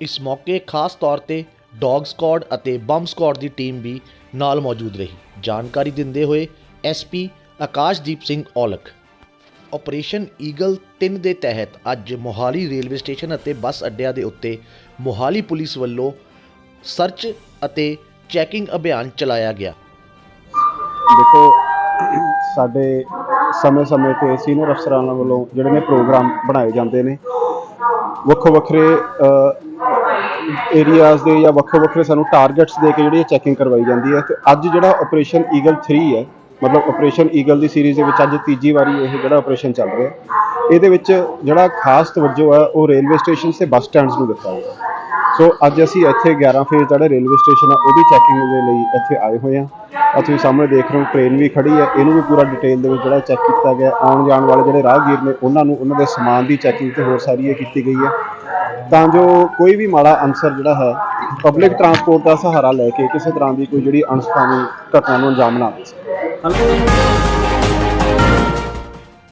ਇਸ ਮੌਕੇ ਖਾਸ ਤੌਰ ਤੇ ਡੌਗ ਸਕਾਡ ਅਤੇ ਬੰਬ ਸਕਾਡ ਦੀ ਟੀਮ ਵੀ ਨਾਲ ਮੌਜੂਦ ਰਹੀ। ਜਾਣਕਾਰੀ ਦਿੰਦੇ ਹੋਏ SP Akashdeep Singh Aulakh. Operation Eagle 3 ਦੇ ਤਹਿਤ ਅੱਜ ਮੋਹਾਲੀ ਰੇਲਵੇ ਸਟੇਸ਼ਨ ਅਤੇ ਬੱਸ ਅੱਡਿਆਂ ਦੇ ਉੱਤੇ ਮੋਹਾਲੀ ਪੁਲਿਸ ਵੱਲੋਂ ਸਰਚ ਅਤੇ ਚੈਕਿੰਗ ਅਭਿਆਨ ਚਲਾਇਆ ਗਿਆ। ਦੇਖੋ, ਸਾਡੇ ਸਮੇਂ-ਸਮੇਂ ਤੇ ਸੀਨੀਅਰ ਅਫਸਰਾਂ ਵੱਲੋਂ ਜਿਹੜੇ ਨੇ ਪ੍ਰੋਗਰਾਮ ਬਣਾਏ ਜਾਂਦੇ ਨੇ ਵੱਖੋ ਵੱਖਰੇ ਏਰੀਆਜ਼ ਦੇ ਜਾਂ ਵੱਖੋ ਵੱਖਰੇ ਸਾਨੂੰ ਟਾਰਗੇਟਸ ਦੇ ਕੇ ਜਿਹੜੀ ਚੈਕਿੰਗ ਕਰਵਾਈ ਜਾਂਦੀ ਹੈ। ਤੇ ਅੱਜ ਜਿਹੜਾ ਆਪਰੇਸ਼ਨ ਈਗਲ 3 ਹੈ, ਮਤਲਬ ਆਪਰੇਸ਼ਨ ਈਗਲ ਦੀ ਸੀਰੀਜ਼ ਦੇ ਵਿੱਚ ਅੱਜ ਤੀਜੀ ਵਾਰੀ ਇਹ ਜਿਹੜਾ ਆਪਰੇਸ਼ਨ ਚੱਲ ਰਿਹਾ ਇਹਦੇ ਵਿੱਚ ਜਿਹੜਾ ਖਾਸ ਤਵੱਜੋ ਹੈ, ਉਹ ਰੇਲਵੇ ਸਟੇਸ਼ਨ ਤੇ ਬੱਸ ਸਟੈਂਡਸ ਨੂੰ ਦਿੱਤਾ ਗਿਆ ਸੋ ਅੱਜ ਅਸੀਂ ਇੱਥੇ 11 ਫੇਜ਼ ਜਿਹੜਾ ਰੇਲਵੇ ਸਟੇਸ਼ਨ ਆ, ਉਹਦੀ ਚੈਕਿੰਗ ਦੇ ਲਈ ਇੱਥੇ ਆਏ ਹੋਏ ਹਾਂ। ਆ ਤੁਸੀਂ ਸਾਹਮਣੇ ਦੇਖ ਰਹੇ ਹੋ, ਟ੍ਰੇਨ ਵੀ ਖੜੀ ਹੈ। ਇਹਨੂੰ ਵੀ ਪੂਰਾ ਡਿਟੇਲ ਦੇ ਵਿੱਚ ਜਿਹੜਾ ਚੈੱਕ ਕੀਤਾ ਗਿਆ। ਆਉਣ ਜਾਣ ਵਾਲੇ ਜਿਹੜੇ ਰਾਹਗੀਰ ਨੇ, ਉਹਨਾਂ ਨੂੰ ਉਹਨਾਂ ਦੇ ਸਮਾਨ ਦੀ ਚੈਕਿੰਗ ਤੇ ਹੋਰ ਸਾਰੀ ਇਹ ਕੀਤੀ ਗਈ ਹੈ। ਤਾਂ ਜੋ ਕੋਈ ਵੀ ਮਾੜਾ ਅਨਸਰ ਜਿਹੜਾ ਹੈ ਪਬਲਿਕ ਟਰਾਂਸਪੋਰਟ ਦਾ ਸਹਾਰਾ ਲੈ ਕੇ ਕਿਸੇ ਤਰ੍ਹਾਂ ਦੀ ਕੋਈ ਜਿਹੜੀ ਅਣਸੁਖਾਵੀ ਘਟਨਾ ਨੂੰ ਅੰਜਾਮ ਨਾ ਦੇ ਸਕੇ।